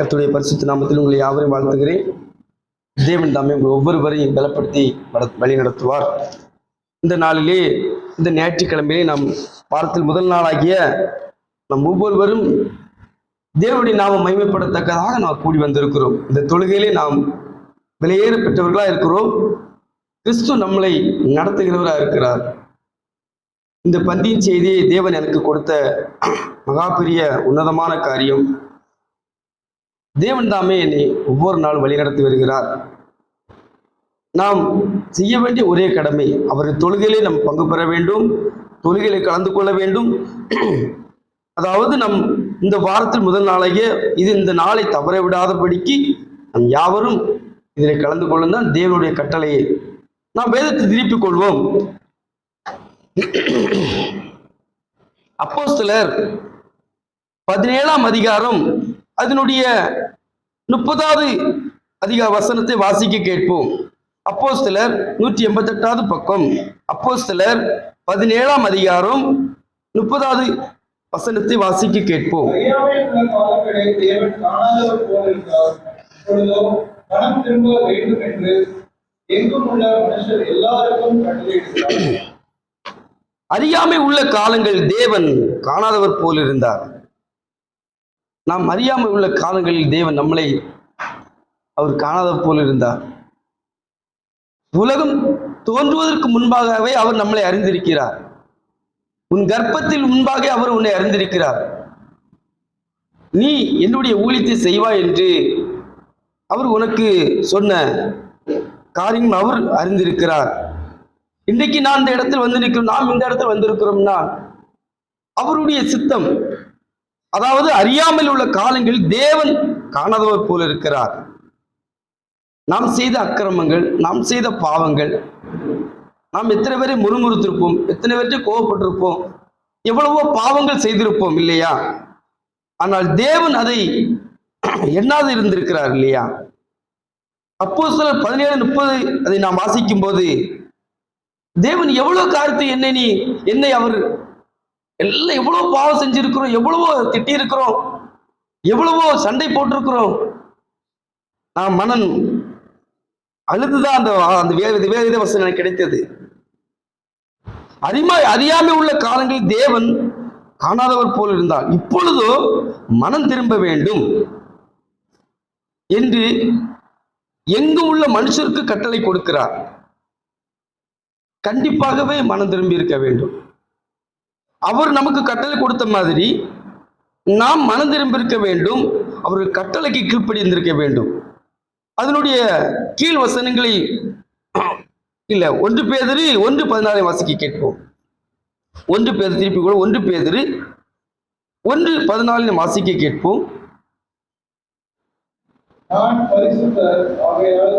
கத்துடைய பரிசுத்த நாமத்தில் உங்களை யாவரையும் வாழ்த்துகிறேன். தேவன் தாமே உங்கள் ஒவ்வொருவரையும் பலப்படுத்தி வழி நடத்துவார். இந்த நாளிலே இந்த ஞாயிற்றுக்கிழமையிலே நாம் வாரத்தில் முதல் நாளாகிய நம் ஒவ்வொருவரும் தேவனுடைய நாம மகிமைப்படத்தக்கதாக நாம் கூடி வந்திருக்கிறோம். இந்த தொழுகையிலே நாம் விலையேற பெற்றவர்களாக இருக்கிறோம். கிறிஸ்து நம்மளை நடத்துகிறவராக இருக்கிறார். இந்த பந்தியின் செய்தியை தேவன் எனக்கு கொடுத்த மகா பெரிய உன்னதமான காரியம். தேவன் தாமே என்னை ஒவ்வொரு நாளும் வழிநடத்தி வருகிறார். நாம் செய்ய வேண்டிய ஒரே கடமை அவரது தொழுகையிலே நாம் பங்கு பெற வேண்டும் தொழுகையிலே கலந்து கொள்ள வேண்டும். அதாவது நம் இந்த வாரத்தில் முதல் நாளையே இது இந்த நாளை தவற விடாதபடிக்கு நம் யாவரும் இதில் கலந்து கொள்ளும் தான் தேவனுடைய கட்டளையை. நாம் வேதத்தை திருப்பிக் கொள்வோம். அப்போஸ்தலர் பதினேழாம் அதிகாரம் அதனுடைய முப்பதாவது அதிகார வசனத்தை வாசிக்க கேட்போம். அப்போஸ்தலர் நூற்றி எண்பத்தெட்டாவது பக்கம். அப்போஸ்தலர் பதினேழாம் அதிகாரம் முப்பதாவது வசனத்தை வாசிக்க கேட்போம். அறியாமை உள்ள காலங்களை தேவன் காணாதவர் போல இருந்தார் நாம் அறியாமல் உள்ள காலங்களில் தேவன் நம்மளை அவர் காணாத போல் இருந்தார். உலகம் தோன்றுவதற்கு முன்பாகவே அவர் நம்மளை அறிந்திருக்கிறார். உன் கர்ப்பத்தில் முன்பாக அவர் உன்னை அறிந்திருக்கிறார். நீ என்னுடைய ஊழியத்தை செய்வாய் என்று அவர் உனக்கு சொன்ன காரியம் அவர் அறிந்திருக்கிறார். இன்றைக்கு நான் இந்த இடத்தில் வந்து நிற்கிறோம் நாம் இந்த இடத்தில் வந்திருக்கிறோம்னா அவருடைய சித்தம் அதாவது அறியாமல் உள்ள காலங்களில் தேவன் காணாதவர் போல இருக்கிறார். நாம் செய்த அக்கிரமங்கள் நாம் செய்த பாவங்கள் நாம் எத்தனை பேரை முறுமுறுத்திருப்போம் எத்தனை பேர்கிட்ட கோவப்பட்டிருப்போம் எவ்வளவோ பாவங்கள் செய்திருப்போம் இல்லையா? ஆனால் தேவன் அதை எண்ணாது இருந்திருக்கிறார் இல்லையா? அப்போ சில பதினேழு முப்பது அதை நாம் வாசிக்கும் போது தேவன் எவ்வளவு காரியத்தை என்னை நீ என்னை அவர் எல்லாம் எவ்வளவு பாவம் செஞ்சிருக்கிறோம் எவ்வளவோ திட்டி இருக்கிறோம் எவ்வளவோ சண்டை போட்டிருக்கிறோம். நான் மனன் அழுதுதான் அந்த அந்த வேத வேத வசனம் எனக்கு கிடைத்தது. அறிமா அறியாமை உள்ள காலங்களில் தேவன் காணாதவர் போல் இருந்தார் இப்பொழுதோ மனம் திரும்ப வேண்டும் என்று எங்கு உள்ள மனுஷருக்கு கட்டளை கொடுக்கிறார். கண்டிப்பாகவே மனம் திரும்பி இருக்க வேண்டும். அவர் நமக்கு கட்டளை கொடுத்த மாதிரி நாம் மனம் திரும்பி இருக்க வேண்டும். அவர்கள் கட்டளைக்கு கீழ்ப்படிந்திருக்க வேண்டும். அதனுடைய கீழ் வசனங்களை இல்ல ஒன்று பேதரு ஒன்று பதினாலை வாசிக்க கேட்போம். ஒன்று பேதர் திருப்பி கூட. ஒன்று பேதரு ஒன்று பதினாலில் வாசிக்க கேட்போம். நான் பரிசுத்தர் ஆகையால்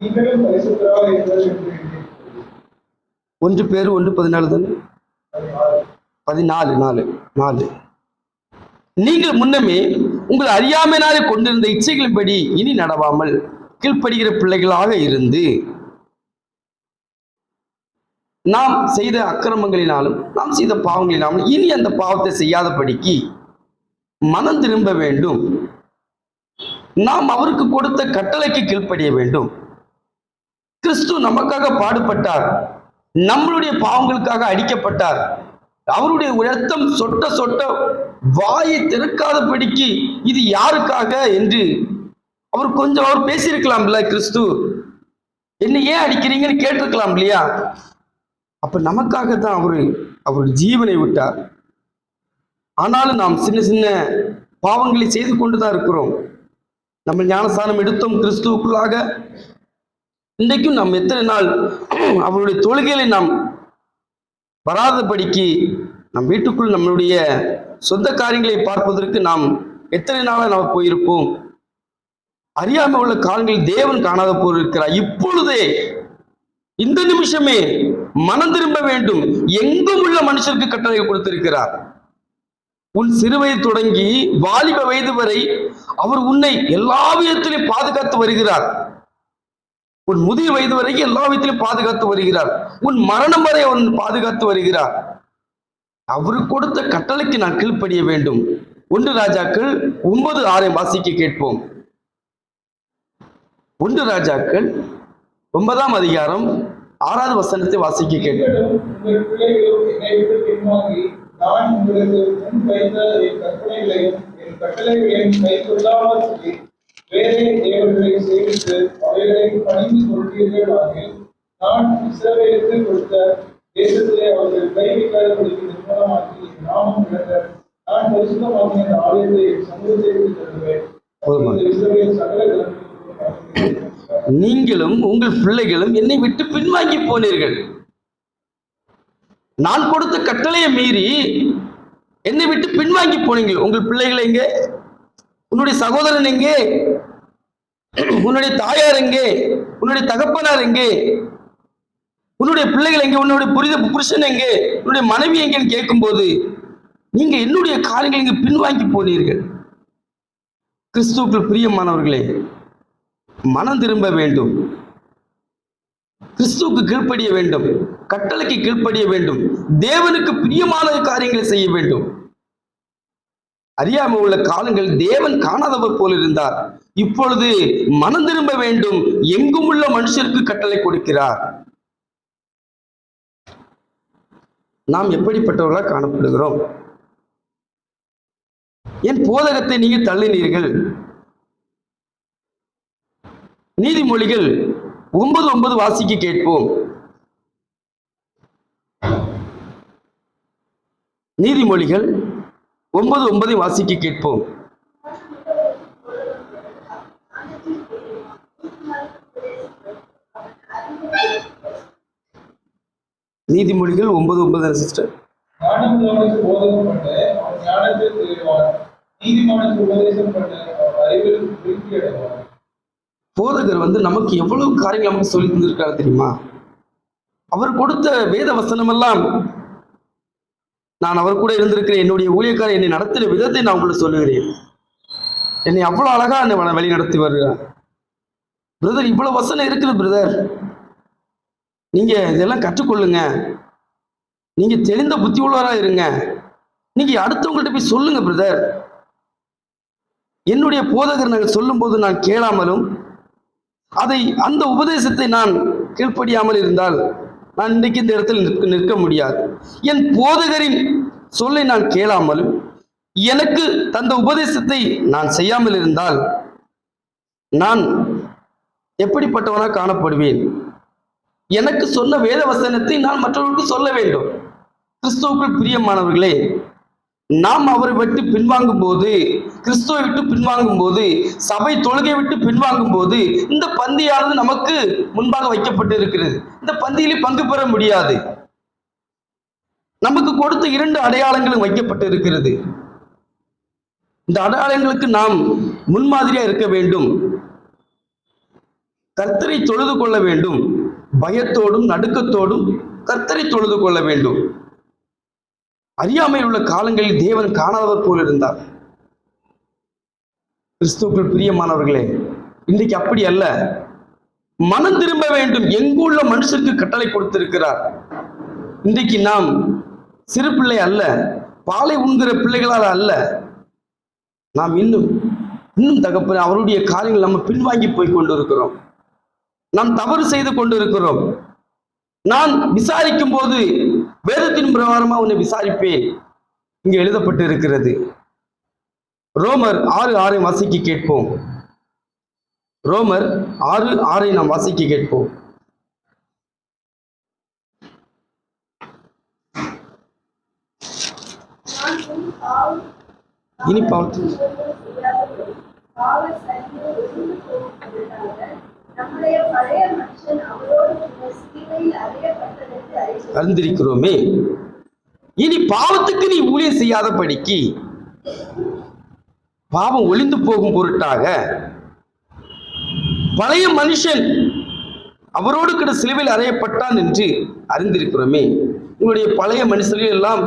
நீங்களும் பரிசுத்தராக இருங்கள் என்று எண்ணேன். ஒன்று பேர் ஒன்று பதினாலு தானே? பதினாலு நாலு நாலு. நீங்கள் முன்னமே உங்கள் அறியாமையினாலே கொண்டிருந்த இச்சைகளின்படி இனி நடவாமல் கீழ்ப்படுகிற பிள்ளைகளாக இருந்து நாம் செய்த அக்கிரமங்களினாலும் நாம் செய்த பாவங்களினாலும் இனி அந்த பாவத்தை செய்யாதபடிக்கு மனம் திரும்ப வேண்டும். நாம் அவருக்கு கொடுத்த கட்டளைக்கு கீழ்ப்படிய வேண்டும். கிறிஸ்து நமக்காக பாடுபட்டார். நம்மளுடைய பாவங்களுக்காக அடிக்கப்பட்டார். அவருடைய உயர்த்தம் சொட்ட சொட்ட வாயை திறக்காதபடிக்கு இது யாருக்காக என்று அவர் கொஞ்சம் அவர் பேசியிருக்கலாம்ல கிறிஸ்து. என்ன ஏன் அடிக்கிறீங்கன்னு கேட்டிருக்கலாம் இல்லையா? அப்ப நமக்காக தான் அவரு அவர் ஜீவனை விட்டார். ஆனாலும் நாம் சின்ன சின்ன பாவங்களை செய்து கொண்டு தான் இருக்கிறோம். நம்ம ஞானஸ்தானம் எடுத்தோம் கிறிஸ்துவுக்குள்ளாக. இன்றைக்கும் நாம் எத்தனை நாள் அவருடைய தொழுகைகளை நாம் வராதபடிக்கு நம் வீட்டுக்குள் நம்மளுடைய சொந்த காரியங்களை பார்ப்பதற்கு நாம் எத்தனை நாளாக நாம் போயிருப்போம்? அறியாமல் உள்ள காலங்களில் தேவன் காணாத போயிருக்கிறார் இப்பொழுதே இந்த நிமிஷமே மனம் திரும்ப வேண்டும். எங்கும் உள்ள மனுஷருக்கு கட்டளை கொடுத்திருக்கிறார். உன் சிறுவயது தொடங்கி வாலிப வயது வரை அவர் உன்னை எல்லா விதத்திலும் பாதுகாத்து வருகிறார். உன் முதிய வயது வரைக்கும் எல்லா விதத்திலும் பாதுகாத்து வருகிறார். உன் மரணம் வரை அவன் பாதுகாத்து வருகிறார். அவரு கொடுத்த கட்டளைக்கு நான் கீழ்ப்படிய வேண்டும். ஒன்று ராஜாக்கள் ஒன்பது ஆறை வாசிக்க கேட்போம். ஒன்று ராஜாக்கள் ஒன்பதாம் அதிகாரம் ஆறாவது வசனத்தை வாசிக்க கேட்போம். என் கட்டளைகளையும் கைக்கொள்ளாமல் வேறே தேவர்களை சேவித்து அவைகளை பணிந்து கொள்வீர்களாகில் நான் இஸ்ரவேலுக்கு கொடுத்த தேசத்திலே அவர்கள் கைவிக்காதபடிக்கு நிர்மூலமாக்கி நாமம் விளங்க நான் பரிசுத்தமாகிய இந்த ஆலயத்தை சமூகத்தை தருவேன் இஸ்ரவேல் சகல நீங்களும் உங்கள் பிள்ளைகளும் என்னை விட்டு பின்வாங்கி போனீர்கள். நான் கொடுத்த கட்டளையை மீறி என்னை விட்டு பின்வாங்கி போனீங்க உங்கள் பிள்ளைகள் எங்கே? உன்னுடைய சகோதரன் எங்கே? உன்னுடைய தாயார் எங்கே? உன்னுடைய தகப்பனார் எங்கே? உன்னுடைய பிள்ளைகள் எங்கே? உன்னுடைய புரித புருஷன் எங்கே? உன்னுடைய மனைவி எங்கேன்னு கேட்கும்போது நீங்க என்னுடைய காரியங்கள் இங்கு பின்வாங்கி போனீர்கள். கிறிஸ்துவுக்குள் பிரியமானவர்களே மனம் திரும்ப வேண்டும். கிறிஸ்துவுக்கு கீழ்ப்படிய வேண்டும். கட்டளைக்கு கீழ்ப்படிய வேண்டும். தேவனுக்கு பிரியமான காரியங்களை செய்ய வேண்டும். அறியாமல் உள்ள காலங்கள் தேவன் காணாதவர் போல் இருந்தார். இப்பொழுது மனம் திரும்ப வேண்டும். எங்கும் உள்ள மனுஷருக்கு கட்டளை கொடுக்கிறார்? நாம் எப்படிப்பட்டவர்களாக காணப்படுகிறோம்? என் போதகத்தை நீங்க தள்ளினீர்கள். நீதிமொழிகள் ஒன்பது ஒன்பது வாசிக்க கேட்போம். நீதிமொழிகள் ஒன்பது ஒன்பதை வாசிக்க கேட்போம். நீதிமொழிகள் ஒன்பது ஒன்பது சிஸ்டர் போதகர் வந்து நமக்கு எவ்வளவு காரியங்கள் நமக்கு சொல்லி தந்திருக்காரு தெரியுமா? அவர் கொடுத்த வேத வசனமெல்லாம் நான் அவர் கூட இருந்திருக்கிறேன். என்னுடைய ஊழியக்காரர் என்னை நடத்தின விதத்தை நான் உங்களுக்கு சொல்லுகிறேன். என்னை அவ்வளோ அழகா என்னை வழி நடத்தி வருகிறார். பிரதர் இவ்வளவு வசனம் இருக்குது பிரதர் நீங்க இதெல்லாம் கற்றுக்கொள்ளுங்க. நீங்க தெளிந்த புத்தி உள்ளவரா இருங்க. நீங்க அடுத்தவங்கள்ட்ட போய் சொல்லுங்க பிரதர் என்னுடைய போதகர் நாங்கள் சொல்லும்போது நான் கேளாமலும் அதை அந்த உபதேசத்தை நான் கீழ்ப்படியாமல் இருந்தால் நான் இன்றைக்கு இந்த இடத்தில் நிற்க நிற்க முடியாது. என் போதகரின் சொல்லை நான் கேளாமலும் எனக்கு தந்த உபதேசத்தை நான் செய்யாமல் இருந்தால் நான் எப்படிப்பட்டவனாக காணப்படுவேன்? எனக்கு சொன்ன வேத வசனத்தை நான் மற்றவர்களுக்கு சொல்ல வேண்டும். கிறிஸ்துவுக்குள் பிரியமானவர்களே நாம் அவரை விட்டு பின்வாங்கும் போது கிறிஸ்துவை விட்டு பின்வாங்கும் போது சபை தொழுகை விட்டு பின்வாங்கும் போது இந்த பந்தியானது நமக்கு முன்பாக வைக்கப்பட்டு இருக்கிறது இந்த பந்தியிலே பங்கு பெற முடியாது. நமக்கு கொடுத்த இரண்டு அடையாளங்களும் வைக்கப்பட்டு இருக்கிறது இந்த அடையாளங்களுக்கு நாம் முன்மாதிரியா இருக்க வேண்டும். கர்த்தரை தொழுது கொள்ள வேண்டும். பயத்தோடும் நடுக்கத்தோடும் கர்த்தரை தொழுது கொள்ள வேண்டும். அறியாமையில் உள்ள காலங்களில் தேவன் காணாதவர் போல் இருந்தார். கிறிஸ்துவுக்குள் பிரியமானவர்களே இன்றைக்கு அப்படி அல்ல. மனம் திரும்ப வேண்டும். எங்குள்ள மனுஷருக்கு கட்டளை கொடுத்திருக்கிறார். இன்றைக்கு நாம் சிறு பிள்ளை அல்ல பாலை உண்கிற பிள்ளைகளால் அல்ல. நாம் இன்னும் இன்னும் தகப்ப அவருடைய காரியங்கள் நம்ம பின்வாங்கி போய் கொண்டிருக்கிறோம். நாம் தவறு செய்து கொண்டிருக்கிறோம். நான் விசாரிக்கும் போது வேதத்தின் பிரகாரமா உன்னை விசாரிப்பேன். இங்கு எழுதப்பட்டு இருக்கிறது ரோமர் ஆறு ஆறை வாசிக்க கேட்போம். ரோமர் ஆறு ஆறை நாம் வாசிக்க கேட்போம். இனி பார்த்து நம்முடைய பழைய மனுஷன் அவரோடு சிலுவையில் அறிந்திருக்கிறோமே. இனி பாவத்துக்கு நீ ஊழியம் செய்யாதபடிக்கு பாவம் ஒளிந்து போகும் பொருட்டாக பழைய மனுஷன் அவரோடு கூட சிலுவையில் அறையப்பட்டான் என்று அறிந்திருக்கிறோமே. உங்களுடைய பழைய மனுஷர்கள் எல்லாம்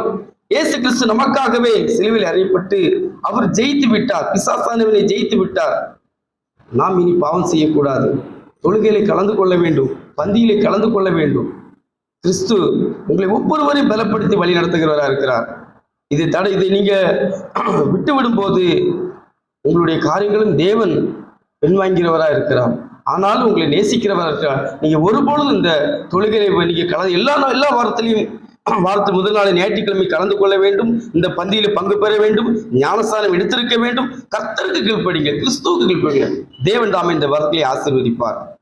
இயேசு கிறிஸ்து நமக்காகவே சிலுவையில் அறையப்பட்டு அவர் ஜெயித்து விட்டார். பிசாசானவனை ஜெயித்து விட்டார். நாம் இனி பாவம் செய்யக்கூடாது. தொழுகையிலே கலந்து கொள்ள வேண்டும் பந்தியிலே கலந்து கொள்ள வேண்டும். கிறிஸ்து உங்களை ஒவ்வொருவரையும் பலப்படுத்தி வழி நடத்துகிறவராக இருக்கிறார். இதை தடை இதை நீங்க விட்டுவிடும் போது உங்களுடைய காரியங்களும் தேவன் பின்வாங்கிறவராக இருக்கிறார். ஆனாலும் உங்களை நேசிக்கிறவராக இருக்கிறார். நீங்க ஒருபொழுதும் இந்த தொழுகையை நீங்க கலந்து எல்லா எல்லா வாரத்திலையும் வாரத்து முதல் நாள் ஞாயிற்றுக்கிழமை கலந்து கொள்ள வேண்டும். இந்த பந்தியில் பங்கு பெற வேண்டும். ஞானஸ்தானம் எடுத்திருக்க வேண்டும். கர்த்தருக்கு கீழ்ப்படுங்க கிறிஸ்துவுக்கு கீழ்ப்படுங்க. தேவன் தாமே இந்த வாரத்திலே ஆசீர்வதிப்பார்.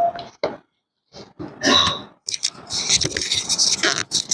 Thank you.